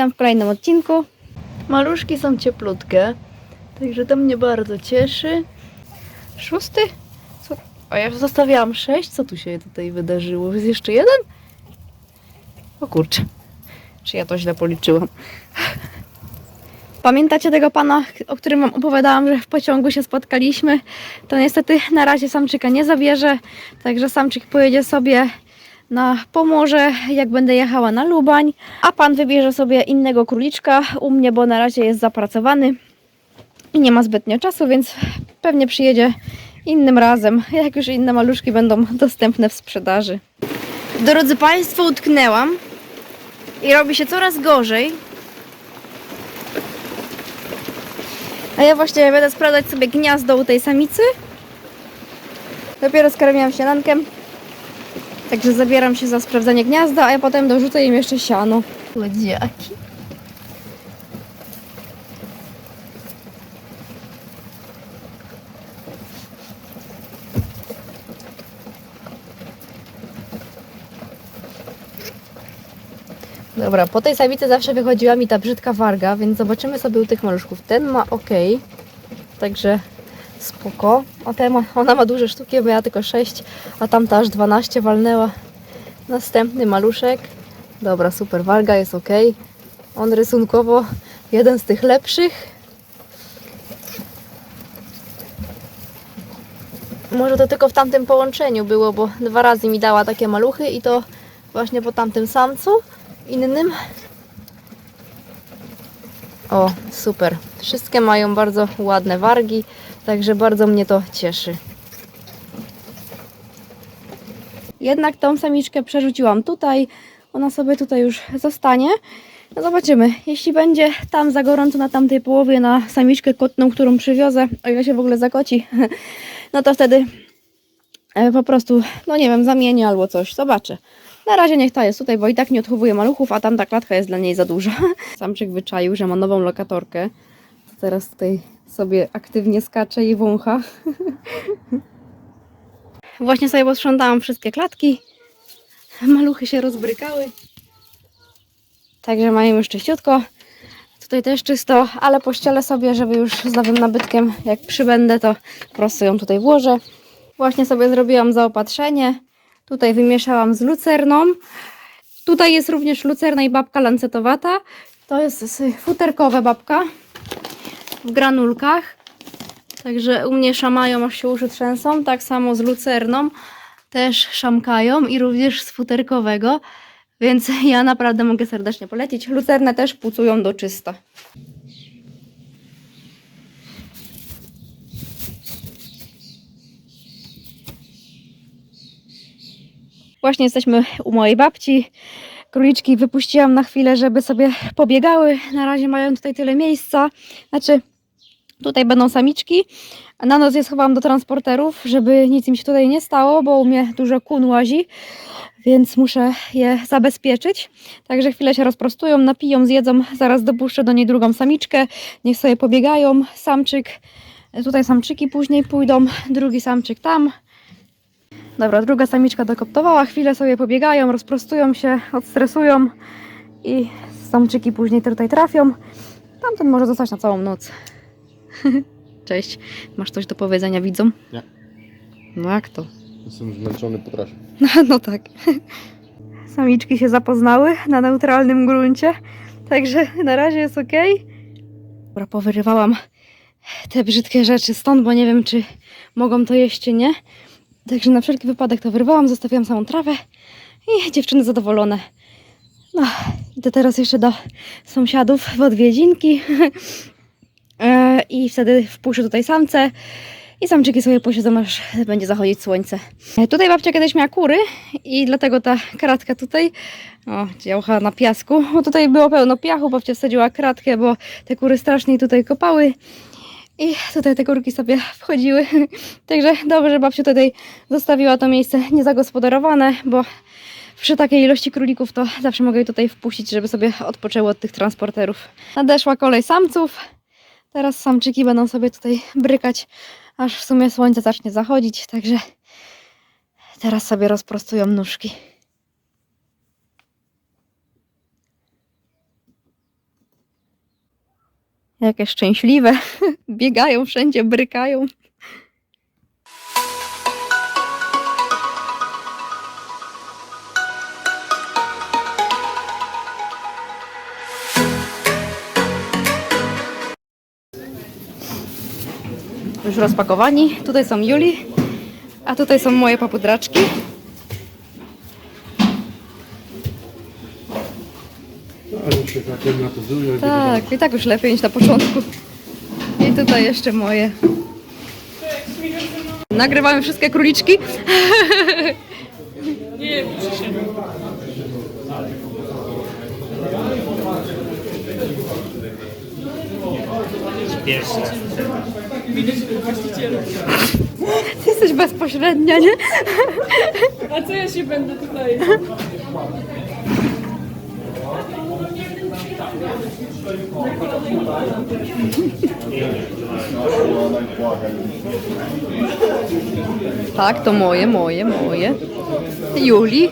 witam w kolejnym odcinku. Maluszki są cieplutkie, także to mnie bardzo cieszy. Szósty? Co? A ja zostawiałam sześć. Co tu się tutaj wydarzyło? Jest jeszcze jeden? O kurczę. Czy ja to źle policzyłam? Pamiętacie tego pana, o którym wam opowiadałam, że w pociągu się spotkaliśmy? To niestety na razie samczyka nie zabierze, także samczyk pojedzie sobie na Pomorze, jak będę jechała na Lubań, a pan wybierze sobie innego króliczka u mnie, bo na razie jest zapracowany i nie ma zbytnio czasu, więc pewnie przyjedzie innym razem, jak już inne maluszki będą dostępne w sprzedaży. Drodzy Państwo, utknęłam i robi się coraz gorzej. A ja właśnie będę sprawdzać sobie gniazdo u tej samicy. Dopiero skarmiłam śniadankiem. Także zabieram się za sprawdzanie gniazda, a ja potem dorzucę im jeszcze siano. Słodziaki. Dobra, po tej samicy zawsze wychodziła mi ta brzydka warga, więc zobaczymy sobie u tych maluszków. Ten ma ok, także spoko. A ma, ona ma duże sztuki, bo ja tylko 6, a tamta aż 12 walnęła. Następny maluszek. Dobra, super, warga jest ok. On rysunkowo jeden z tych lepszych. Może to tylko w tamtym połączeniu było, bo dwa razy mi dała takie maluchy i to właśnie po tamtym samcu innym. O, super. Wszystkie mają bardzo ładne wargi, także bardzo mnie to cieszy. Jednak tą samiczkę przerzuciłam tutaj. Ona sobie tutaj już zostanie. No zobaczymy. Jeśli będzie tam za gorąco na tamtej połowie na samiczkę kotną, którą przywiozę, o ile się w ogóle zakoci, no to wtedy e, po prostu, no nie wiem, zamienię albo coś. Zobaczę. Na razie niech ta jest tutaj, bo i tak nie odchowuje maluchów, a tamta klatka jest dla niej za duża. Samczyk wyczaił, że ma nową lokatorkę. Teraz tutaj sobie aktywnie skacze i wącha. Właśnie sobie posprzątałam wszystkie klatki. Maluchy się rozbrykały. Także mają już czyściutko. Tutaj też czysto, ale pościelę sobie, żeby już z nowym nabytkiem, jak przybędę, to po prostu ją tutaj włożę. Właśnie sobie zrobiłam zaopatrzenie. Tutaj wymieszałam z lucerną. Tutaj jest również lucerna i babka lancetowata. To jest futerkowa babka w granulkach. Także u mnie szamają, aż się uszy trzęsą. Tak samo z lucerną też szamkają i również z futerkowego. Więc ja naprawdę mogę serdecznie polecić. Lucerne też pucują do czysta. Właśnie jesteśmy u mojej babci. Króliczki wypuściłam na chwilę, żeby sobie pobiegały. Na razie mają tutaj tyle miejsca. Znaczy, tutaj będą samiczki. Na noc je schowałam do transporterów, żeby nic im się tutaj nie stało, bo u mnie dużo kun łazi, więc muszę je zabezpieczyć. Także chwilę się rozprostują, napiją, zjedzą. Zaraz dopuszczę do niej drugą samiczkę. Niech sobie pobiegają. Samczyk, tutaj samczyki później pójdą, drugi samczyk tam. Dobra, druga samiczka dokoptowała, chwilę sobie pobiegają, rozprostują się, odstresują i samczyki później tutaj trafią. Tamten może zostać na całą noc. Cześć, masz coś do powiedzenia widzom? Nie. No jak to? Jestem zmęczony po trasie. No, no tak. Samiczki się zapoznały na neutralnym gruncie, także na razie jest ok. Dobra, powyrywałam te brzydkie rzeczy stąd, bo nie wiem, czy mogą to jeść, czy nie. Także na wszelki wypadek to wyrwałam, zostawiłam samą trawę i dziewczyny zadowolone. No, idę teraz jeszcze do sąsiadów w odwiedzinki E, i wtedy wpuszczę tutaj samce i samczyki sobie posiedzą, aż będzie zachodzić słońce. E, Tutaj babcia kiedyś miała kury i dlatego ta kratka tutaj, o, działcha na piasku, bo tutaj było pełno piachu, babcia wsadziła kratkę, bo te kury strasznie tutaj kopały i tutaj te kurki sobie wchodziły. Także dobrze, że babcia tutaj zostawiła to miejsce niezagospodarowane, bo przy takiej ilości królików to zawsze mogę je tutaj wpuścić, żeby sobie odpoczęły od tych transporterów. Nadeszła kolej samców. Teraz samczyki będą sobie tutaj brykać, aż w sumie słońce zacznie zachodzić, także teraz sobie rozprostują nóżki. Jakie szczęśliwe. Biegają wszędzie, brykają. Już rozpakowani. Tutaj są Juli, a tutaj są moje papudraczki. Ale się. Tak, i tak już lepiej niż na początku. I tutaj jeszcze moje. Nagrywamy wszystkie króliczki. Pierwsze. Ty jesteś bezpośrednia, nie? A co ja się będę tutaj? Tak, to moje, moje, moje. Juli.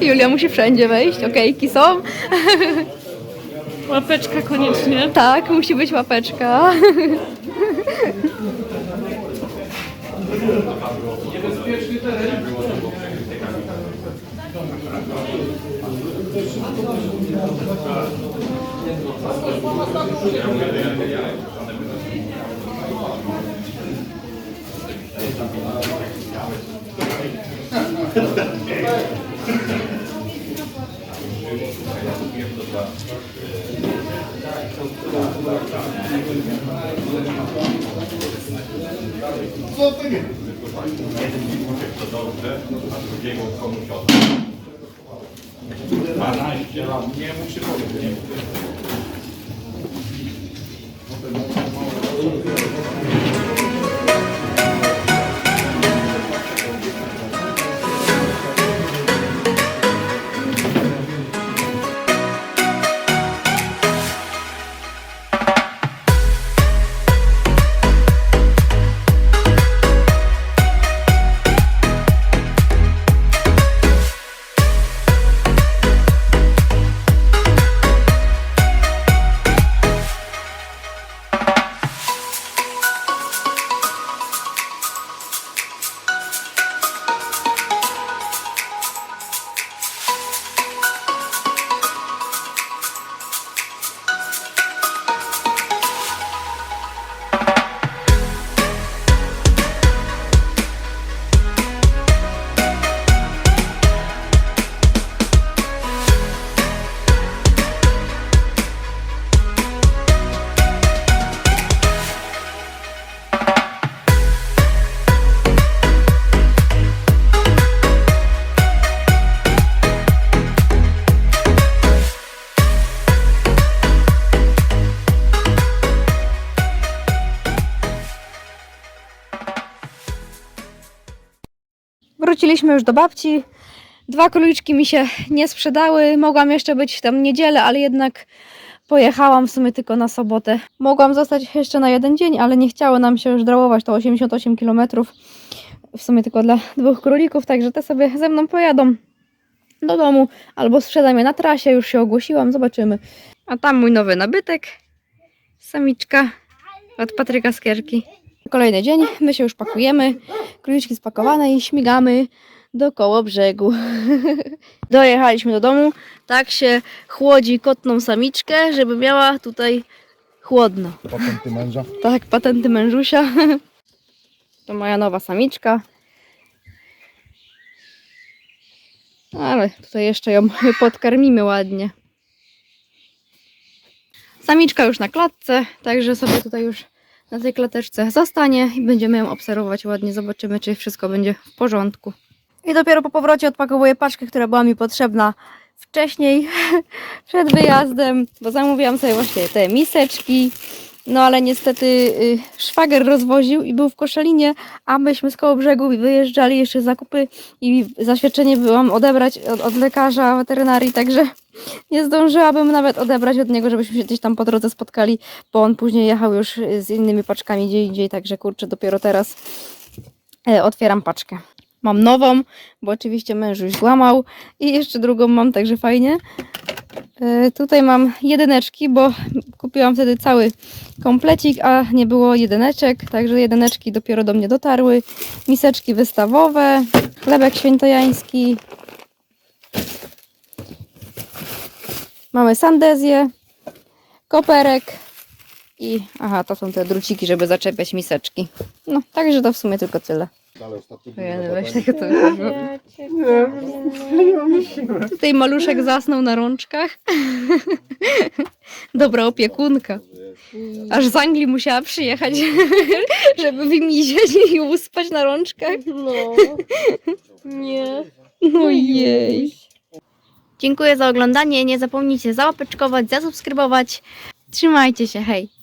Julia musi wszędzie wejść, okejki są. Łapeczka koniecznie. Tak, musi być łapeczka. to nie. Jeden dziwuszek to dobrze, a drugiego komuś oddać. 12 lat, nie musi powiedzieć. Wróciliśmy już do babci. Dwa króliczki mi się nie sprzedały. Mogłam jeszcze być tam niedzielę, ale jednak pojechałam w sumie tylko na sobotę. Mogłam zostać jeszcze na jeden dzień, ale nie chciało nam się już drałować to 88 km. W sumie tylko dla dwóch królików, także te sobie ze mną pojadą do domu albo sprzedam je na trasie. Już się ogłosiłam, zobaczymy. A tam mój nowy nabytek. Samiczka od Patryka Skierki. Kolejny dzień, my się już pakujemy, króliczki spakowane i śmigamy do koło brzegu. Dojechaliśmy do domu, tak się chłodzi kotną samiczkę, żeby miała tutaj chłodno. Patenty męża. Tak, patenty mężusia. To moja nowa samiczka. Ale tutaj jeszcze ją podkarmimy ładnie. Samiczka już na klatce, także sobie tutaj już na tej klateczce zostanie i będziemy ją obserwować ładnie. Zobaczymy, czy wszystko będzie w porządku. I dopiero po powrocie odpakowuję paczkę, która była mi potrzebna wcześniej, przed wyjazdem, bo zamówiłam sobie właśnie te miseczki, No ale niestety y, szwager rozwoził i był w Koszalinie, a myśmy z koło brzegu wyjeżdżali jeszcze zakupy i zaświadczenie byłam odebrać od, od lekarza weterynarii, także nie zdążyłabym nawet odebrać od niego, żebyśmy się gdzieś tam po drodze spotkali, bo on później jechał już z innymi paczkami gdzie indziej, także kurczę, dopiero teraz e, otwieram paczkę. Mam nową, bo oczywiście męż już złamał i jeszcze drugą mam, także fajnie. E, Tutaj mam jedyneczki, bo kupiłam wtedy cały komplecik, a nie było jedyneczek, także jedyneczki dopiero do mnie dotarły. Miseczki wystawowe, chlebek świętojański. Mamy sandezję, koperek i aha, to są te druciki, żeby zaczepiać miseczki. No, także to w sumie tylko tyle. Ale ostatnio Weź tego to Tutaj maluszek zasnął na rączkach. Dobra opiekunka. Aż z Anglii musiała przyjechać, żeby wymisieć i uspać na rączkach. No. Nie. Ojej. Dziękuję za oglądanie. Nie zapomnijcie załapeczkować, zasubskrybować. Trzymajcie się, hej!